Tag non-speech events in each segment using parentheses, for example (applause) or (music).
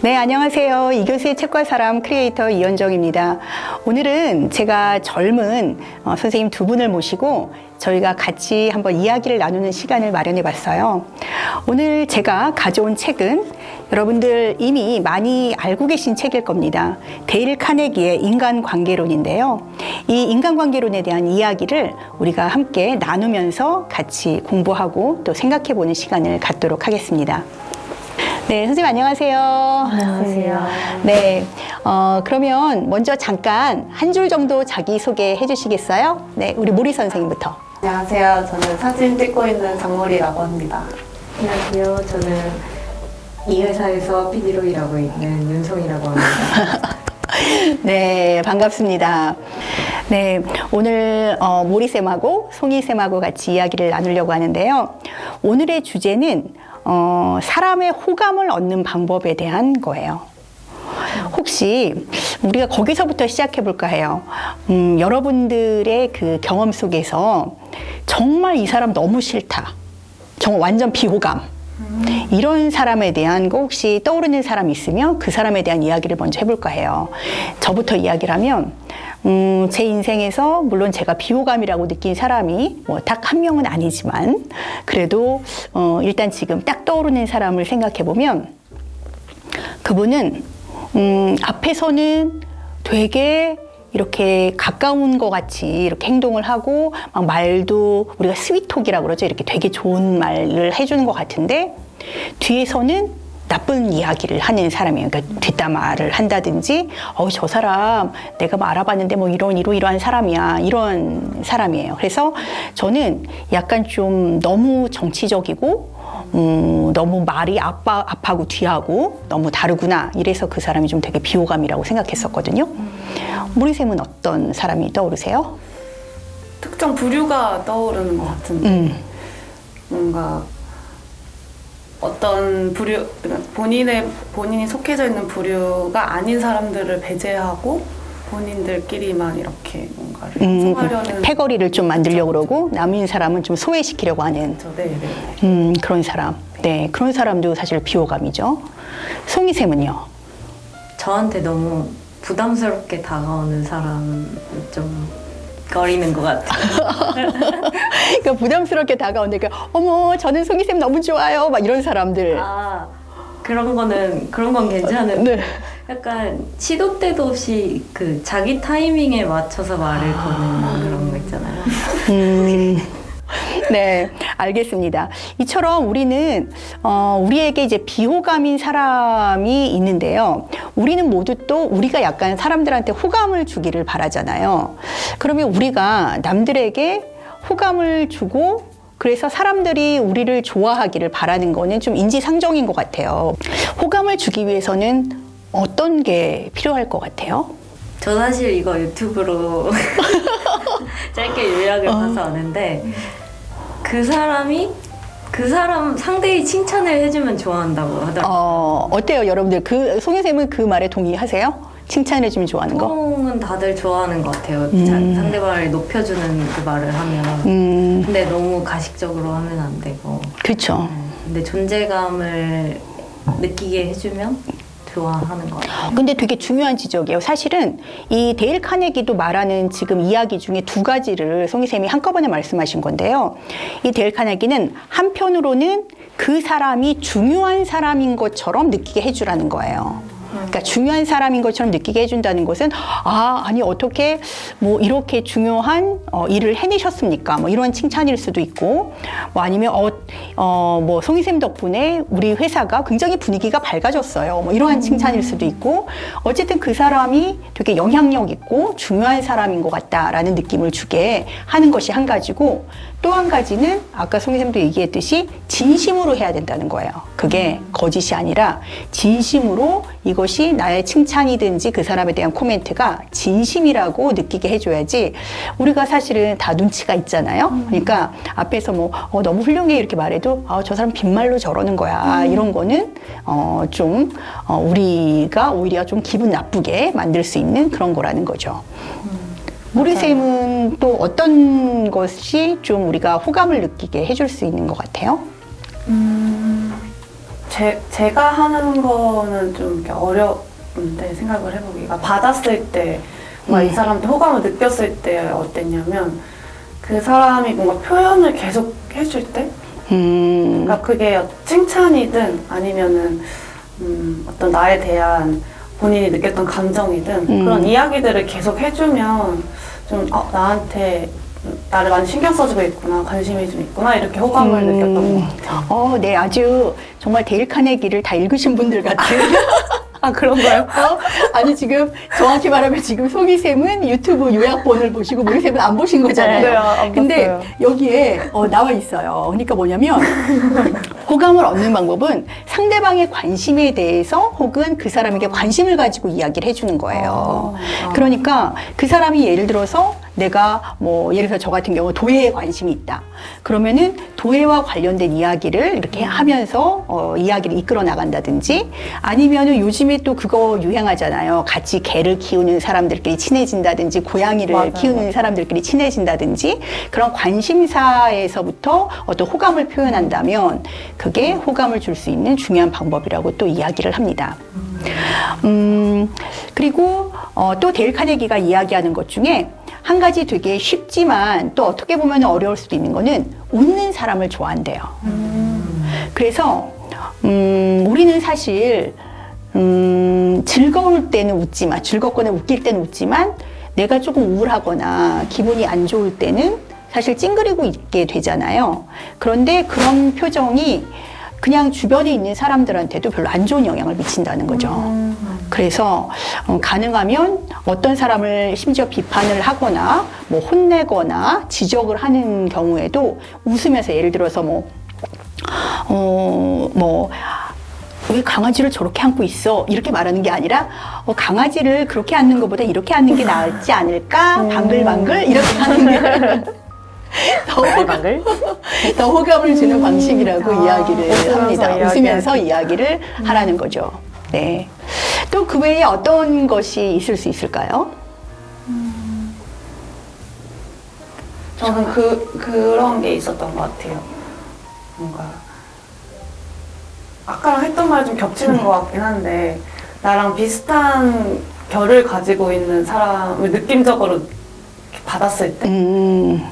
네, 안녕하세요. 이 교수의 책과 사람 크리에이터 이현정입니다. 오늘은 제가 젊은 어, 선생님 두 분을 모시고 저희가 같이 한번 이야기를 나누는 시간을 마련해 봤어요. 오늘 제가 가져온 책은 여러분들 이미 많이 알고 계신 책일 겁니다. 데일 카네기의 인간관계론인데요. 이 인간관계론에 대한 이야기를 우리가 함께 나누면서 같이 공부하고 또 생각해 보는 시간을 갖도록 하겠습니다. 네, 선생님 안녕하세요. 안녕하세요. 네, 어, 그러면 먼저 잠깐 한 줄 정도 자기 소개해 주시겠어요? 네, 우리 모리 선생님부터. 안녕하세요. 저는 사진 찍고 있는 장몰이라고 합니다. 안녕하세요. 저는 이 회사에서 PD로 일하고 있는 윤성이라고 합니다. (laughs) 네, 반갑습니다. 네, 오늘 어, 모리쌤하고 송이쌤하고 같이 이야기를 나누려고 하는데요. 오늘의 주제는 어, 사람의 호감을 얻는 방법에 대한 거예요. 혹시 우리가 거기서부터 시작해 볼까 해요. 음, 여러분들의 그 경험 속에서 정말 이 사람 너무 싫다. 정말 완전 비호감. 이런 사람에 대한 거 혹시 떠오르는 사람 있으면 그 사람에 대한 이야기를 먼저 해볼까 해요. 저부터 이야기를 하면, 음, 제 인생에서 물론 제가 비호감이라고 느낀 사람이 뭐 딱 한 명은 아니지만 그래도 어, 일단 지금 딱 떠오르는 사람을 생각해 보면 그분은 음, 앞에서는 되게 이렇게 가까운 것 같이 이렇게 행동을 하고 막 말도 우리가 스위톡이라고 그러죠. 이렇게 되게 좋은 말을 해주는 것 같은데 뒤에서는 나쁜 이야기를 하는 사람이에요. 그러니까 뒷담화를 한다든지, 어우, 저 사람 내가 뭐 알아봤는데 뭐 이런, 이러, 이러한 사람이야. 이런 사람이에요. 그래서 저는 약간 좀 너무 정치적이고, 음, 너무 말이 앞바, 앞하고 뒤하고 너무 다르구나. 이래서 그 사람이 좀 되게 비호감이라고 생각했었거든요. 모리쌤은 어떤 사람이 떠오르세요? 특정 부류가 떠오르는 것 같은데 음, 뭔가 어떤 부류 본인의 본인이 속해져 있는 부류가 아닌 사람들을 배제하고 본인들끼리만 이렇게 뭔가를 음, 형성하려는 패거리를 좀 만들려고 그러고 남인 사람은 좀 소외시키려고 하는 저 네, 네. 음, 그런 사람. 네, 그런 사람도 사실 비호감이죠. 송이쌤은요? 저한테 너무 부담스럽게 다가오는 사람은 좀 거리는 것 같아요. (laughs) 그러니까 부담스럽게 다가오는데, 그러니까 어머, 저는 송이쌤 너무 좋아요. 막 이런 사람들. 아 그런 거는 그런 건 괜찮은데 네. 약간 시도 때도 없이 그 자기 타이밍에 맞춰서 말을 거는 그런 거 있잖아요. 음, (laughs) (laughs) 네, 알겠습니다. 이처럼 우리는 어, 우리에게 이제 비호감인 사람이 있는데요. 우리는 모두 또 우리가 약간 사람들한테 호감을 주기를 바라잖아요. 그러면 우리가 남들에게 호감을 주고 그래서 사람들이 우리를 좋아하기를 바라는 거는 좀 인지상정인 것 같아요. 호감을 주기 위해서는 어떤 게 필요할 것 같아요? 저 사실 이거 유튜브로 (laughs) (laughs) 짧게 요약을 봐서 아는데 그 사람이 그 사람 상대의 칭찬을 해주면 좋아한다고 하더라고요. 어, 어때요, 여러분들? 그, 송혜쌤은 그 말에 동의하세요? 칭찬해주면 좋아하는 거? 보통은 다들 좋아하는 것 같아요. 음. 자- 상대방을 높여주는 그 말을 하면. 음, 근데 너무 가식적으로 하면 안 되고. 그쵸. 근데 존재감을 느끼게 해주면 좋아하는 것 같아요. 근데 되게 중요한 지적이에요. 사실은 이 데일 카네기도 말하는 지금 이야기 중에 두 가지를 송이쌤이 한꺼번에 말씀하신 건데요. 이 데일 카네기는 한편으로는 그 사람이 중요한 사람인 것처럼 느끼게 해주라는 거예요. 그러니까 중요한 사람인 것처럼 느끼게 해준다는 것은 아 아니 어떻게 뭐 이렇게 중요한 어, 일을 해내셨습니까? 뭐 이런 칭찬일 수도 있고 뭐 아니면 어어뭐 송이쌤 덕분에 우리 회사가 굉장히 분위기가 밝아졌어요. 뭐 이러한 칭찬일 수도 있고 어쨌든 그 사람이 되게 영향력 있고 중요한 사람인 것 같다라는 느낌을 주게 하는 것이 한 가지고 또 한 가지는 아까 송이쌤도 얘기했듯이 진심으로 해야 된다는 거예요. 그게 거짓이 아니라 진심으로 이것이 나의 칭찬이든지 그 사람에 대한 코멘트가 진심이라고 느끼게 해줘야지 우리가 사실은 다 눈치가 있잖아요. 그러니까 앞에서 뭐 어, 너무 훌륭해 이렇게 말해도 아, 저 사람 빈말로 저러는 거야. 이런 거는 어, 좀 어, 우리가 오히려 좀 기분 나쁘게 만들 수 있는 그런 거라는 거죠. 모리쌤은 또 어떤 것이 좀 우리가 호감을 느끼게 해줄 수 있는 것 같아요? 음, 제, 제가 하는 거는 좀 이렇게 어려운데 생각을 해보기가 받았을 때 뭔가 이 음. 사람한테 호감을 느꼈을 때 어땠냐면 그 사람이 뭔가 표현을 계속 해줄 때 음, 그러니까 그게 칭찬이든 아니면은 음, 어떤 나에 대한 본인이 느꼈던 감정이든 음. 그런 이야기들을 계속 해주면 좀 어, 나한테 나를 많이 신경 써주고 있구나 관심이 좀 있구나 이렇게 호감을 음. 느꼈던 것 같아요. 어, 네, 아주 정말 데일 카네기를 다 읽으신 분들 같은. (laughs) 아 그런가요? 어? 아니 지금 정확히 말하면 지금 송이쌤은 유튜브 요약본을 보시고 모리쌤은 안 보신 거잖아요. 네, 안 근데 봤어요. 여기에 어, 나와 있어요. 그러니까 뭐냐면 (laughs) 호감을 얻는 방법은 상대방의 관심에 대해서 혹은 그 사람에게 관심을 가지고 이야기를 해주는 거예요. 아. 그러니까 그 사람이 예를 들어서 내가 뭐 예를 들어 저 같은 경우 도예에 관심이 있다. 그러면은 도예와 관련된 이야기를 이렇게 하면서 어, 이야기를 이끌어 나간다든지 아니면은 요즘에 또 그거 유행하잖아요. 같이 개를 키우는 사람들끼리 친해진다든지 고양이를 맞아요. 키우는 사람들끼리 친해진다든지 그런 관심사에서부터 어떤 호감을 표현한다면 그게 호감을 줄 수 있는 중요한 방법이라고 또 이야기를 합니다. 음, 그리고 어, 또 데일 카네기가 이야기하는 것 중에 한 가지 되게 쉽지만 또 어떻게 보면 어려울 수도 있는 거는 웃는 사람을 좋아한대요. 그래서 음, 우리는 사실 음, 즐거울 때는 웃지만 즐겁거나 웃길 때는 웃지만 내가 조금 우울하거나 기분이 안 좋을 때는 사실 찡그리고 있게 되잖아요. 그런데 그런 표정이 그냥 주변에 있는 사람들한테도 별로 안 좋은 영향을 미친다는 거죠. 그래서 어, 가능하면 어떤 사람을 심지어 비판을 하거나 뭐 혼내거나 지적을 하는 경우에도 웃으면서 예를 들어서 뭐 어, 뭐, 왜 강아지를 저렇게 안고 있어? 이렇게 말하는 게 아니라, 어, 강아지를 그렇게 안는 것보다 이렇게 안는 게 낫지 않을까? 방글방글? 이렇게 하는 게. (laughs) 더, 방글방글? 더 호감을 주는 방식이라고 아, 이야기를 웃으면서 합니다. 이야기할 웃으면서 이야기를 하라는 거죠. 네. 또 그 외에 어떤 것이 있을 수 있을까요? 저는 그 그런 게 있었던 것 같아요. 뭔가 아까랑 했던 말이 좀 겹치는 것 같긴 한데 나랑 비슷한 결을 가지고 있는 사람을 느낌적으로 받았을 때 음.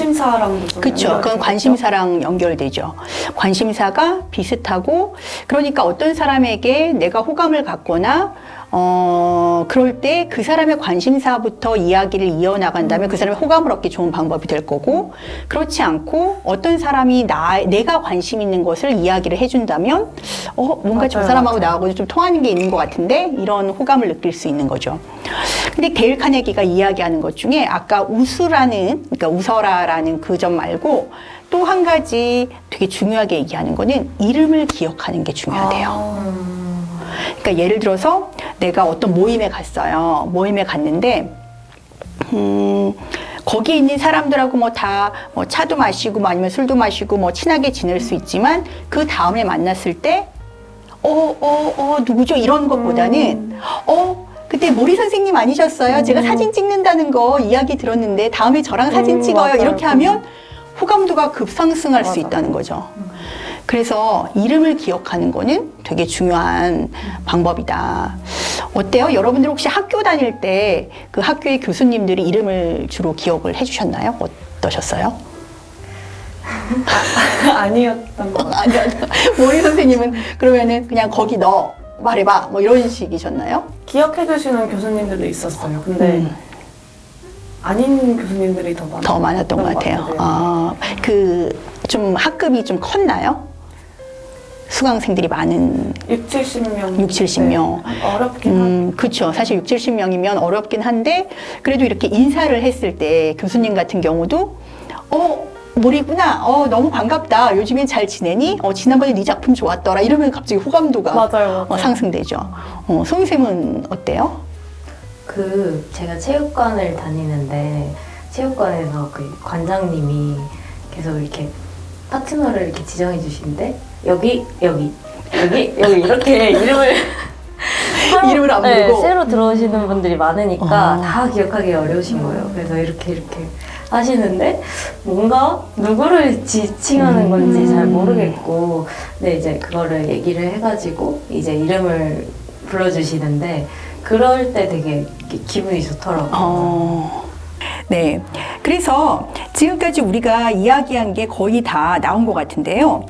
관심사랑도 좀 그렇죠. 그건? 관심사랑 연결되죠. 관심사가 비슷하고 그러니까 어떤 사람에게 내가 호감을 갖거나 어 그럴 때 그 사람의 관심사부터 이야기를 이어나간다면 그 사람의 호감을 얻기 좋은 방법이 될 거고 그렇지 않고 어떤 사람이 나 내가 관심 있는 것을 이야기를 해준다면 어 뭔가 저 맞아요, 사람하고 맞아요. 나하고 좀 통하는 게 있는 것 같은데 이런 호감을 느낄 수 있는 거죠. 근데 데일 카네기가 이야기하는 것 중에 아까 웃으라는 그러니까 웃어라라는 그 점 말고 또 한 가지 되게 중요하게 얘기하는 거는 이름을 기억하는 게 중요하대요. 아, 그러니까 예를 들어서 내가 어떤 모임에 갔어요. 모임에 갔는데 음, 거기 있는 사람들하고 뭐 다 뭐 차도 마시고 뭐 아니면 술도 마시고 뭐 친하게 지낼 수 있지만 그 다음에 만났을 때 어, 어, 어, 누구죠? 이런 것보다는 어, 그때 모리 선생님 아니셨어요? 제가 사진 찍는다는 거 이야기 들었는데 다음에 저랑 사진 음, 찍어요. 맞아요. 이렇게 하면 호감도가 급상승할 수 맞아. 있다는 거죠. 그래서 이름을 기억하는 거는 되게 중요한 방법이다. 어때요? 여러분들 혹시 학교 다닐 때 그 학교의 교수님들이 이름을 주로 기억을 해주셨나요? 어떠셨어요? (laughs) 아니었던 것 같아요. 아니요. (laughs) 모리 선생님은 그러면은 그냥 거기 너 말해봐. 뭐 이런 식이셨나요? 기억해 주시는 교수님들도 있었어요. 근데 음. 아닌 교수님들이 더 많았던 더 많았던 것 같아요. 아, 그, 좀 학급이 좀 컸나요? 수강생들이 많은 6, 70명. 6, 70명. 어렵긴 음, 그쵸. 사실 6, 70명이면 어렵긴 한데, 그래도 이렇게 인사를 했을 때 교수님 같은 경우도, 어, 모리구나. 어, 너무 반갑다. 요즘엔 잘 지내니? 어, 지난번에 네 작품 좋았더라. 이러면 갑자기 호감도가 맞아요, 맞아요. 어, 상승되죠. 어, 송이쌤은 어때요? 그 제가 체육관을 다니는데 체육관에서 그 관장님이 계속 이렇게 파트너를 이렇게 지정해 주시는데 여기 여기 여기 여기 이렇게 (laughs) 이름을 (laughs) 이름을 안 네, 부르고? 새로 들어오시는 분들이 많으니까 아. 다 기억하기 어려우신 거예요. 그래서 이렇게 이렇게 하시는데 뭔가 누구를 지칭하는 건지 잘 모르겠고 근데 이제 그거를 얘기를 해가지고 이제 이름을 불러주시는데 그럴 때 되게 기- 기분이 좋더라고요. 어, 네. 그래서 지금까지 우리가 이야기한 게 거의 다 나온 것 같은데요.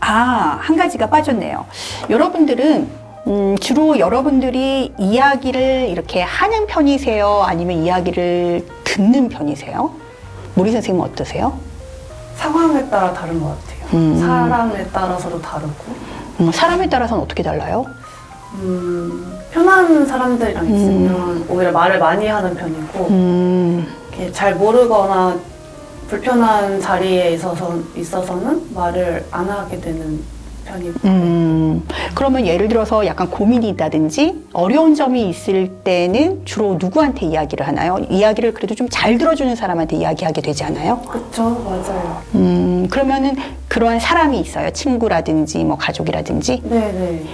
아, 한 가지가 빠졌네요. 여러분들은 음, 주로 여러분들이 이야기를 이렇게 하는 편이세요? 아니면 이야기를 듣는 편이세요? 모리 선생님은 어떠세요? 상황에 따라 다른 것 같아요. 음. 사람에 따라서도 다르고 음, 사람에 따라서는 어떻게 달라요? 음, 편한 사람들이랑 있으면 오히려 말을 많이 하는 편이고 음, 이렇게 잘 모르거나 불편한 자리에 있어서 있어서는 말을 안 하게 되는 편이고 음, 그러면 예를 들어서 약간 고민이 있다든지 어려운 점이 있을 때는 주로 누구한테 이야기를 하나요? 이야기를 그래도 좀 잘 들어주는 사람한테 이야기하게 되지 않아요? 그쵸 맞아요. 음, 그러면은 그러한 사람이 있어요. 친구라든지 뭐 가족이라든지. 네 네.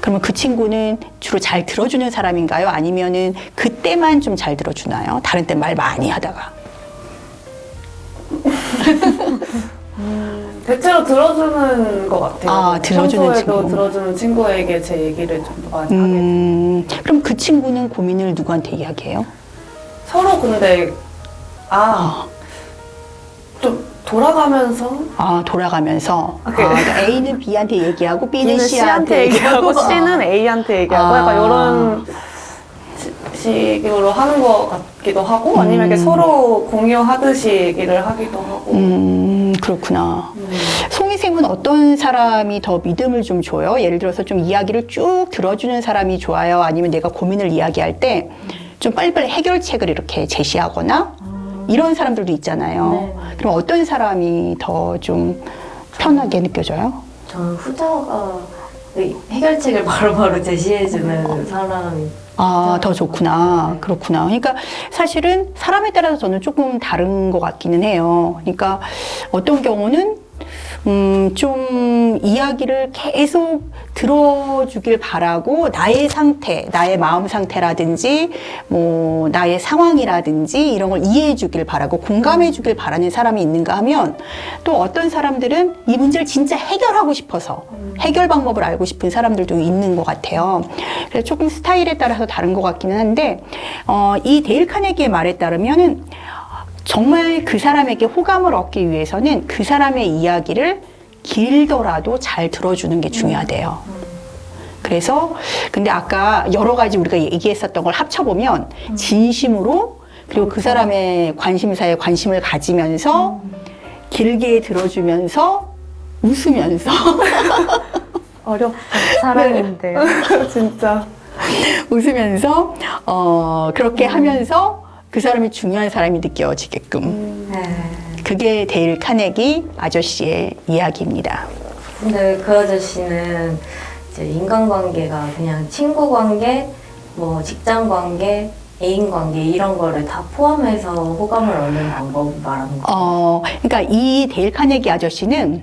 그러면 그 친구는 주로 잘 들어주는 사람인가요? 아니면은 그때만 좀 잘 들어주나요? 다른 때 말 많이 하다가. (laughs) 대체로 들어주는 것 같아요. 아, 들어주는 평소에도 친구. 들어주는 친구에게 제 얘기를 좀 더 많이 하게 돼요. 음, 그럼 그 친구는 고민을 누구한테 이야기해요? 서로 근데 아좀 돌아가면서 아, 돌아가면서. 아. 그러니까 A는 B한테 얘기하고 B는 B는 C한테 얘기하고 (laughs) C는 A한테 얘기하고 아. 약간 이런 시- 식으로 하는 것 같기도 하고 아니면 이렇게 음. 서로 공유하듯이 얘기를 하기도 하고 음, 그렇구나. 음. 송이쌤은 어떤 사람이 더 믿음을 좀 줘요? 예를 들어서 좀 이야기를 쭉 들어주는 사람이 좋아요? 아니면 내가 고민을 이야기할 때 좀 빨리빨리 해결책을 이렇게 제시하거나 이런 사람들도 있잖아요. 네. 그럼 어떤 사람이 더 좀 편하게 느껴져요? 저는 후자가 그 해결책을 (laughs) 바로바로 제시해주는 사람이 아, 더 좋구나. 그렇구나. 그러니까 사실은 사람에 따라서 저는 조금 다른 것 같기는 해요. 그러니까 어떤 경우는 음, 좀 이야기를 계속 들어주길 바라고 나의 상태, 나의 마음 상태라든지 뭐 나의 상황이라든지 이런 걸 이해해 주길 바라고 공감해 주길 바라는 사람이 있는가 하면 또 어떤 사람들은 이 문제를 진짜 해결하고 싶어서 해결 방법을 알고 싶은 사람들도 있는 것 같아요. 그래서 조금 스타일에 따라서 다른 것 같기는 한데 어, 이 데일 카네기의 말에 따르면은 정말 그 사람에게 호감을 얻기 위해서는 그 사람의 이야기를 길더라도 잘 들어주는 게 중요하대요. 그래서 근데 아까 여러 가지 우리가 얘기했었던 걸 합쳐보면 진심으로 그리고 그 사람의 관심사에 관심을 가지면서 길게 들어주면서 웃으면서 (laughs) 어렵다. 사랑인데. (laughs) 진짜. 웃으면서 어 그렇게 하면서 그 사람이 중요한 사람이 느껴지게끔 네. 그게 데일 카네기 아저씨의 이야기입니다. 근데 그 아저씨는 이제 인간관계가 그냥 친구 관계, 뭐 직장 관계, 애인 관계 이런 거를 다 포함해서 호감을 얻는 방법을 말하는 거예요. 어, 그러니까 이 데일 카네기 아저씨는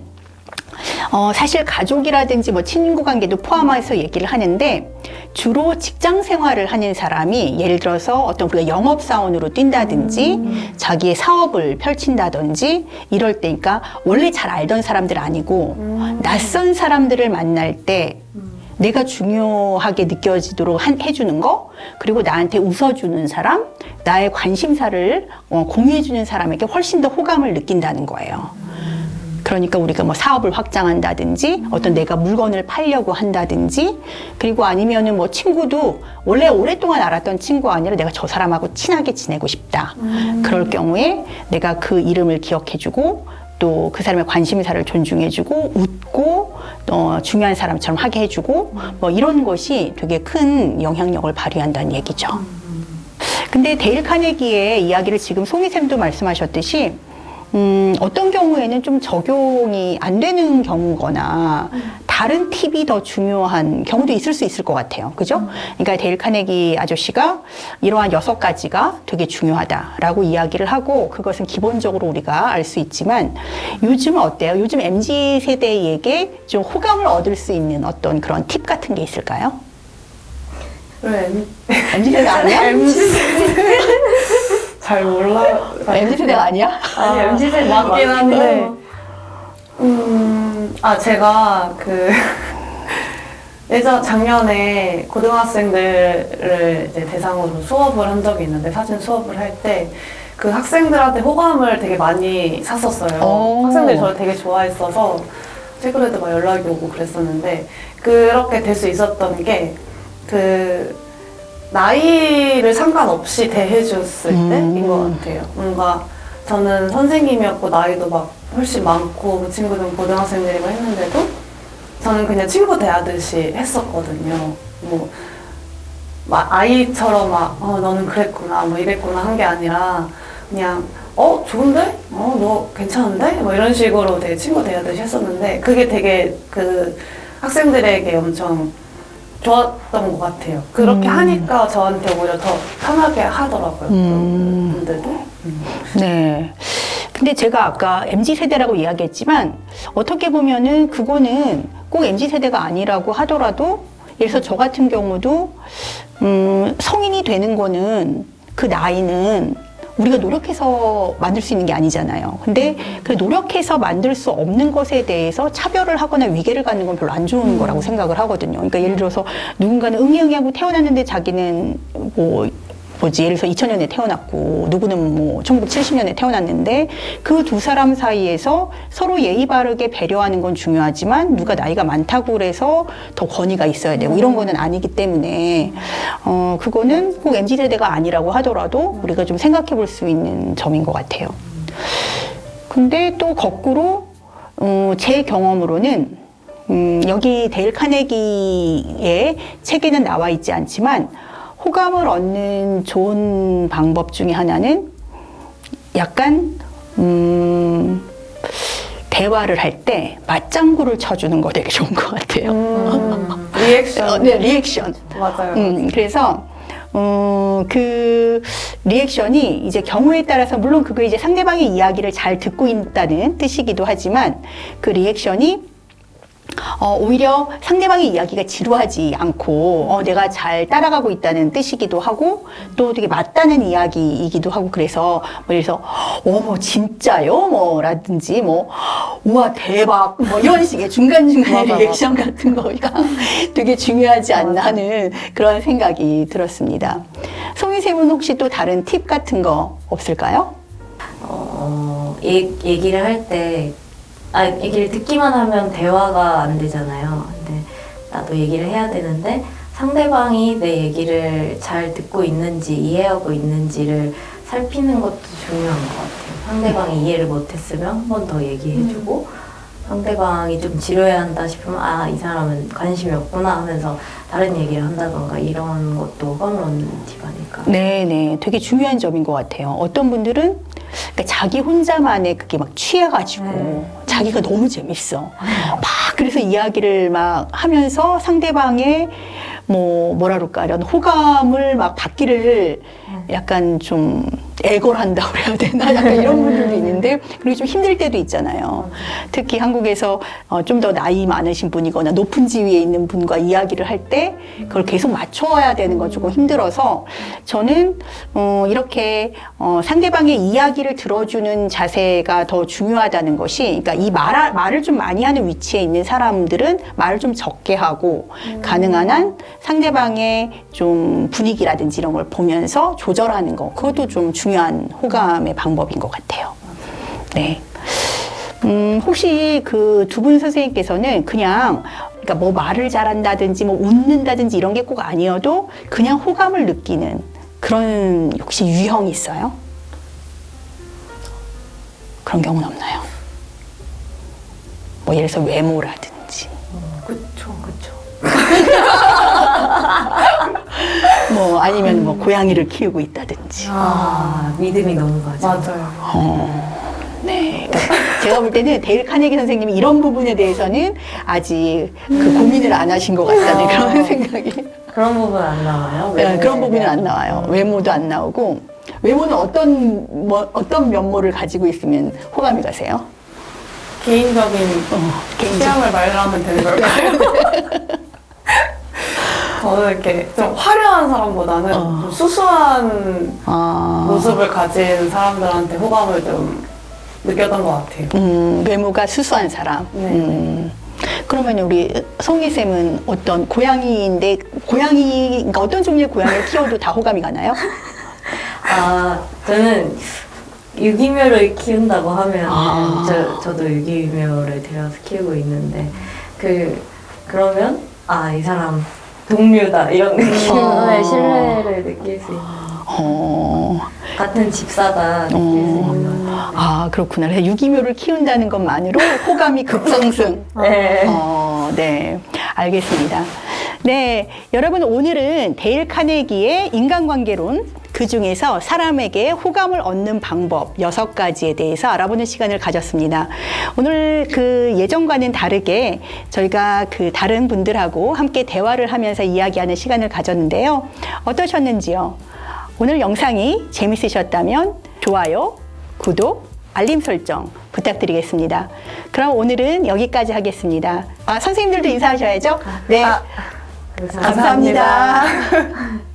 어, 사실 가족이라든지 뭐 친구 관계도 포함해서 얘기를 하는데 주로 직장 생활을 하는 사람이 예를 들어서 어떤 우리가 영업사원으로 뛴다든지 자기의 사업을 펼친다든지 이럴 때니까 원래 잘 알던 사람들 아니고 낯선 사람들을 만날 때 내가 중요하게 느껴지도록 한- 해주는 거, 그리고 나한테 웃어주는 사람, 나의 관심사를 어, 공유해주는 사람에게 훨씬 더 호감을 느낀다는 거예요. 그러니까 우리가 뭐 사업을 확장한다든지 어떤 내가 물건을 팔려고 한다든지 그리고 아니면은 뭐 친구도 원래 오랫동안 알았던 친구가 아니라 내가 저 사람하고 친하게 지내고 싶다. 그럴 경우에 내가 그 이름을 기억해주고 또 그 사람의 관심사를 존중해주고 웃고 어, 중요한 사람처럼 하게 해주고 뭐 이런 것이 되게 큰 영향력을 발휘한다는 얘기죠. 근데 데일 카네기의 이야기를 지금 송이쌤도 말씀하셨듯이 음, 어떤 경우에는 좀 적용이 안 되는 경우거나 다른 팁이 더 중요한 경우도 있을 수 있을 것 같아요. 그죠? 그러니까 데일 카네기 아저씨가 이러한 여섯 가지가 되게 중요하다라고 이야기를 하고 그것은 기본적으로 우리가 알 수 있지만 요즘은 어때요? 요즘 MZ 세대에게 좀 호감을 얻을 수 있는 어떤 그런 팁 같은 게 있을까요? 왜 MZ 세대 아니야? 잘 몰라. MZ 세대가 아니야? 아니 MZ 세대 맞긴 한데. 네. 음, 아, 제가 그, (laughs) 예전 작년에 고등학생들을 이제 대상으로 수업을 한 적이 있는데, 사진 수업을 할 때, 그 학생들한테 호감을 되게 많이 샀었어요. 오. 학생들이 저를 되게 좋아했어서, 최근에도 막 연락이 오고 그랬었는데, 그렇게 될 수 있었던 게, 그, 나이를 상관없이 대해줬을 음. 때인 것 같아요. 뭔가 저는 선생님이었고 나이도 막 훨씬 많고 그 친구들은 고등학생들이고 했는데도 저는 그냥 친구 대하듯이 했었거든요. 뭐막 아이처럼 막 어, 너는 그랬구나 뭐 이랬구나 한 게 아니라 그냥 어 좋은데 어 너 괜찮은데 뭐 이런 식으로 되게 친구 대하듯이 했었는데 그게 되게 그 학생들에게 엄청 좋았던 것 같아요. 그렇게 음. 하니까 저한테 오히려 더 편하게 하더라고요. 음. 분들도. 음. 네. 근데 제가 아까 MZ 세대라고 이야기했지만 어떻게 보면은 그거는 꼭 MZ 세대가 아니라고 하더라도 예를 들어서 저 같은 경우도 음, 성인이 되는 거는 그 나이는 우리가 노력해서 만들 수 있는 게 아니잖아요. 근데 그 노력해서 만들 수 없는 것에 대해서 차별을 하거나 위계를 갖는 건 별로 안 좋은 거라고 생각을 하거든요. 그러니까 예를 들어서 누군가는 응애응애하고 태어났는데 자기는 뭐 뭐지 예를 들어서 2000년에 태어났고 누구는 뭐 1970년에 태어났는데 그 두 사람 사이에서 서로 예의 바르게 배려하는 건 중요하지만 누가 나이가 많다고 그래서 더 권위가 있어야 되고 이런 거는 아니기 때문에 어 그거는 꼭 MZ 세대가 아니라고 하더라도 우리가 좀 생각해 볼 수 있는 점인 것 같아요. 근데 또 거꾸로 어, 제 경험으로는 음, 여기 데일 카네기의 책에는 나와 있지 않지만 호감을 얻는 좋은 방법 중에 하나는 약간 음, 대화를 할 때 맞장구를 쳐주는 거 되게 좋은 것 같아요. 음, (laughs) 리액션. 어, 네, 리액션. 맞아요. 음, 그래서 어, 그 리액션이 이제 경우에 따라서 물론 그게 이제 상대방의 이야기를 잘 듣고 있다는 뜻이기도 하지만 그 리액션이 어, 오히려 상대방의 이야기가 지루하지 않고 어, 내가 잘 따라가고 있다는 뜻이기도 하고 또 되게 맞다는 이야기이기도 하고 그래서 뭐 예를 들어서 어머 진짜요? 뭐 라든지 뭐 우와 대박 뭐 이런 (laughs) 식의 중간중간 리액션 같은 거가 (laughs) 되게 중요하지 않나 하는 그런 생각이 들었습니다. 송이쌤은 혹시 또 다른 팁 같은 거 없을까요? 어, 얘, 얘기를 할 때, 아, 얘기를 듣기만 하면 대화가 안 되잖아요. 근데 나도 얘기를 해야 되는데 상대방이 내 얘기를 잘 듣고 있는지 이해하고 있는지를 살피는 것도 중요한 것 같아요. 상대방이 이해를 못했으면 한 번 더 얘기해주고 상대방이 좀 지루해 한다 싶으면 아, 이 사람은 관심이 없구나 하면서 다른 얘기를 한다던가 이런 것도 얻는 팁 아닐까. 네, 네. 되게 중요한 점인 것 같아요. 어떤 분들은 그러니까 자기 혼자만의 그게 막 취해가지고 네. 자기가 너무 재밌어. 막 그래서 이야기를 막 하면서 상대방의 뭐 뭐라 그럴까? 이런 호감을 막 받기를 약간 좀 애걸한다 그래야 되나? 약간 이런 분들도 있는데 그리고 좀 힘들 때도 있잖아요. 특히 한국에서 어, 좀 더 나이 많으신 분이거나 높은 지위에 있는 분과 이야기를 할 때 그걸 계속 맞춰야 되는 건 조금 힘들어서 저는 어, 이렇게 어, 상대방의 이야기를 들어주는 자세가 더 중요하다는 것이 그러니까 이 말, 말을 좀 많이 하는 위치에 있는 사람들은 말을 좀 적게 하고 가능한 한 상대방의 좀 분위기라든지 이런 걸 보면서 조절하는 거. 그것도 좀 중요 한 호감의 방법인 것 같아요. 네. 음, 혹시 그 두 분 선생님께서는 그냥 그러니까 뭐 말을 잘한다든지 뭐 웃는다든지 이런 게 꼭 아니어도 그냥 호감을 느끼는 그런 혹시 유형이 있어요? 그런 경우는 없나요? 뭐 예를 들어서 외모라든지 그쵸, 그쵸. (laughs) 뭐 아니면 뭐 고양이를 키우고 있다든지 아, 믿음이 너무 가죠. 맞아요. 네. 그러니까 제가 볼 때는 데일 카네기 선생님이 이런 부분에 대해서는 아직 그 고민을 안 하신 것 같다는 그런 생각이. 그런 부분 안 나와요? 네, 외모에 그런 부분은 대한? 안 나와요. 외모도 안 나오고. 외모는 어떤, 뭐, 어떤 면모를 가지고 있으면 호감이 가세요? 개인적인 어, 개인적. 취향을 말하면 되는 걸까요? (laughs) (laughs) 저는 이렇게 좀 화려한 사람보다는 어. 좀 수수한 아, 모습을 가진 사람들한테 호감을 좀 느꼈던 것 같아요. 음, 외모가 수수한 사람. 네. 음. 그러면 우리 송이 쌤은 어떤 고양이인데 고양이 그러니까 어떤 종류의 고양이를 키워도 다 호감이 가나요? (laughs) 아 저는 유기묘를 키운다고 하면 아. 저 저도 유기묘를 들여서 키우고 있는데 그 그러면 아 이 사람 동료다 이런 느낌의 아. 신뢰를 느낄 수 있는 어, 같은 집사다 느낄 수 있는. 아 그렇구나. 그래서 유기묘를 키운다는 것만으로 호감이 (laughs) 급상승. 네. 어, 네. 알겠습니다. 네. 여러분, 오늘은 데일 카네기의 인간관계론, 그 중에서 사람에게 호감을 얻는 방법 여섯 가지에 대해서 알아보는 시간을 가졌습니다. 오늘 그 예전과는 다르게 저희가 그 다른 분들하고 함께 대화를 하면서 이야기하는 시간을 가졌는데요. 어떠셨는지요? 오늘 영상이 재밌으셨다면 좋아요, 구독, 알림 설정 부탁드리겠습니다. 그럼 오늘은 여기까지 하겠습니다. 아, 선생님들도 인사하셔야죠? 네. 감사합니다. 감사합니다.